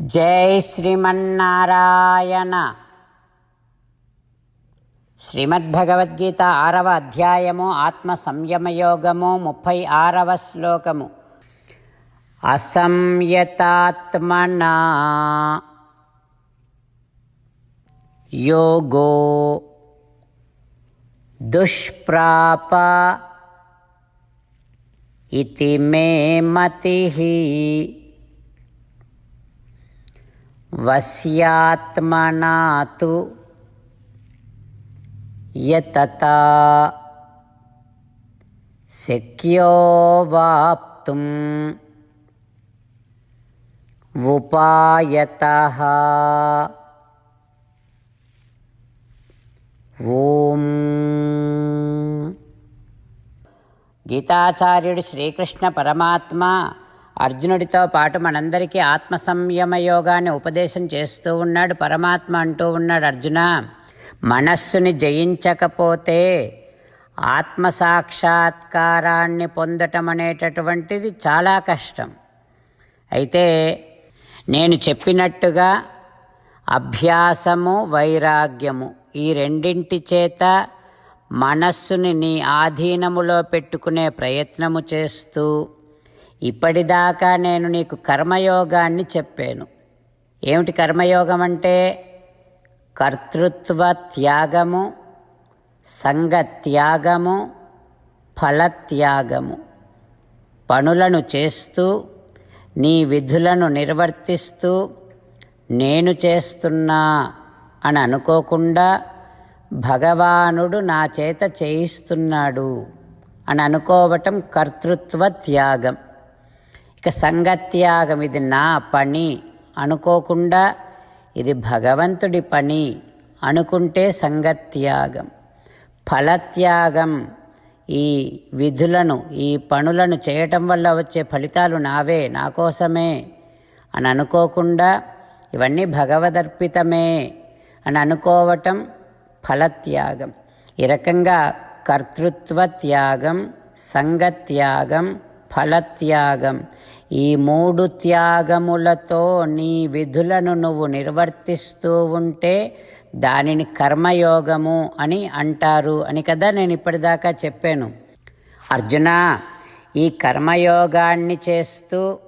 జై శ్రీమన్నారాయణ. శ్రీమద్భగవద్గీత ఆరవ అధ్యాయము ఆత్మ సంయమయోగము ముప్పై ఆరవ శ్లోకము. అసంయతాత్మన యోగో దుష్ప్రాప ఇతి మే మతి వశ్యాత్మనా తు యతతా శక్యో వాప్తుం ఉపాయతః. ఓం. గీతాచార్యుడు శ్రీకృష్ణ పరమాత్మ అర్జునుడితో పాటు మనందరికీ ఆత్మ సంయమ యోగాన్ని ఉపదేశం చేస్తూ ఉన్నాడు పరమాత్మ అంటూ ఉన్నాడు అర్జున. మనస్సుని జయించకపోతే ఆత్మ సాక్షాత్కారాన్ని పొందటం అనేటటువంటిది చాలా కష్టం. అయితే నేను చెప్పినట్టుగా అభ్యాసము వైరాగ్యము ఈ రెండింటి చేత మనస్సుని నీ ఆధీనములో పెట్టుకునే ప్రయత్నము చేస్తూ ఇప్పటిదాకా నేను నీకు కర్మయోగాన్ని చెప్పాను. ఏమిటి కర్మయోగం అంటే కర్తృత్వ త్యాగము సంగత్యాగము ఫలత్యాగము పనులను చేస్తూ నీ విధులను నిర్వర్తిస్తూ నేను చేస్తున్నా అని అనుకోకుండా భగవానుడు నా చేత చేయిస్తున్నాడు అని అనుకోవటం కర్తృత్వ త్యాగం. ఇక సంగత్యాగం ఇది నా పని అనుకోకుండా ఇది భగవంతుడి పని అనుకుంటే సంగత్యాగం. ఫలత్యాగం ఈ విధులను ఈ పనులను చేయటం వల్ల వచ్చే ఫలితాలు నావే నా కోసమే అని అనుకోకుండా ఇవన్నీ భగవదర్పితమే అని అనుకోవటం ఫలత్యాగం. ఈ రకంగా కర్తృత్వ త్యాగం సంగత్యాగం ఫలత్యాగం ఈ మూడు త్యాగములతో నీ విధులను నువ్వు నిర్వర్తిస్తూ ఉంటే దానిని కర్మయోగము అని అంటారు అని కదా నేను ఇప్పటిదాకా చెప్పాను. అర్జున ఈ కర్మయోగాన్ని చేస్తూ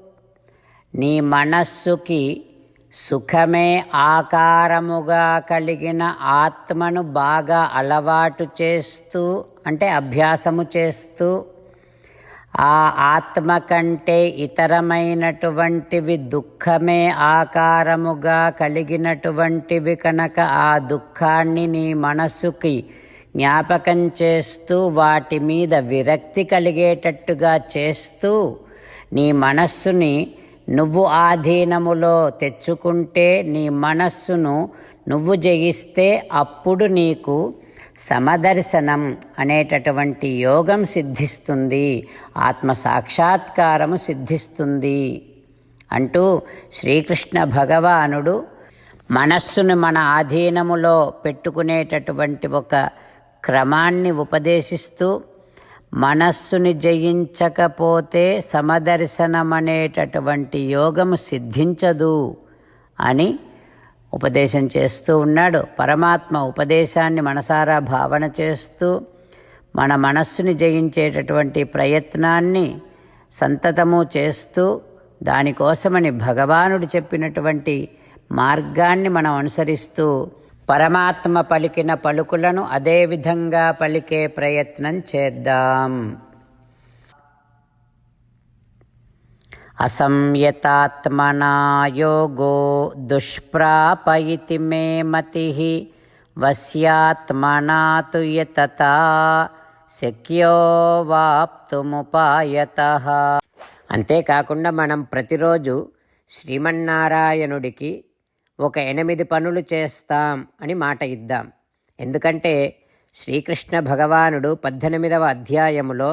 నీ మనస్సుకి సుఖమే ఆకారముగా కలిగిన ఆత్మను బాగా అలవాటు చేస్తూ అంటే అభ్యాసము చేస్తూ ఆ ఆత్మ కంటే ఇతరమైనటువంటివి దుఃఖమే ఆకారముగా కలిగినటువంటివి కనుక ఆ దుఃఖాన్ని నీ మనసుకి జ్ఞాపకం చేస్తూ వాటి మీద విరక్తి కలిగేటట్టుగా చేస్తూ నీ మనస్సుని నువ్వు ఆధీనములో తెచ్చుకుంటే నీ మనస్సును నువ్వు జయిస్తే అప్పుడు నీకు సమదర్శనం అనేటటువంటి యోగం సిద్ధిస్తుంది. ఆత్మ సాక్షాత్కారము సిద్ధిస్తుంది. అంటూ శ్రీకృష్ణ భగవానుడు మనస్సును మన ఆధీనములో పెట్టుకునేటటువంటి ఒక క్రమాన్ని ఉపదేశిస్తూ మనస్సుని జయించకపోతే సమదర్శనం అనేటటువంటి యోగము సిద్ధించదు అని ఉపదేశం చేస్తూ ఉన్నాడు. పరమాత్మ ఉపదేశాన్ని మనసారా భావన చేస్తూ మన మనస్సుని జయించేటటువంటి ప్రయత్నాన్ని సంతతము చేస్తూ దానికోసమని భగవానుడు చెప్పినటువంటి మార్గాన్ని మనం అనుసరిస్తూ పరమాత్మ పలికిన పలుకులను అదే విధంగా పలికే ప్రయత్నం చేద్దాం. అసంయతాత్మనాయోగో దుష్ప్రాపయితి దుష్ప్రాప ఇతి మే మతి వశ్యాత్మనా శక్యో వాప్తుముపాయత. అంతేకాకుండా మనం ప్రతిరోజు శ్రీమన్నారాయణుడికి ఒక ఎనిమిది పనులు చేస్తాం అని మాట ఇద్దాం. ఎందుకంటే శ్రీకృష్ణ భగవానుడు పద్దెనిమిదవ అధ్యాయములో